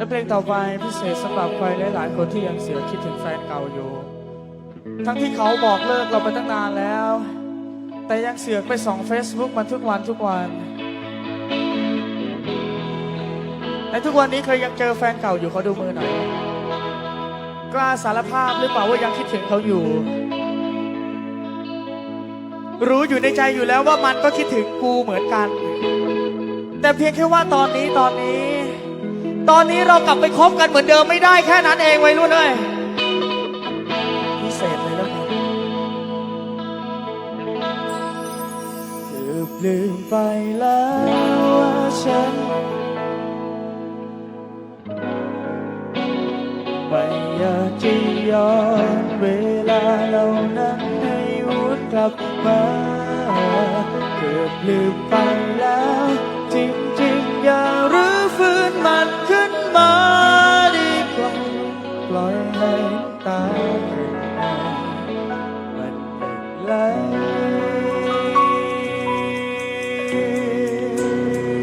และเพลงต่อไปพิเศษสำหรับใครหลายๆคนที่ยังเสือคิดถึงแฟนเก่าอยู่ ทั้งที่เขาบอกเลิกเราไปตั้งนานแล้ว แต่ยังเสือกไปส่อง Facebook มันทุกวันทุกวันในทุกวันนี้เคยยังเจอแฟนเก่าอยู่เขาดูมือหน่อยกล้าสารภาพหรือเปล่าว่ายังคิดถึงเขาอยู่ รู้อยู่ในใจอยู่แล้วว่ามันก็คิดถึงกูเหมือนกัน แต่เพียงแค่ว่าตอนนี้ตอนนี้ ตอนนี้เรากลับไปคบกันเหมือนเดิมไม่ได้แค่นั้นเองไว้รุ่นเลยพิเศษเลยแล้วกันเธอลืมไปแล้วว่าฉัน ไม่อยากจะย้อนเวลาเหล่านั้นให้วนกลับมาเกือบลืมไปแล้ว จริงๆอย่ารื้อฟื้นมันขึ้น ปล่ยให้น้ำตาเรินมามันยังไหล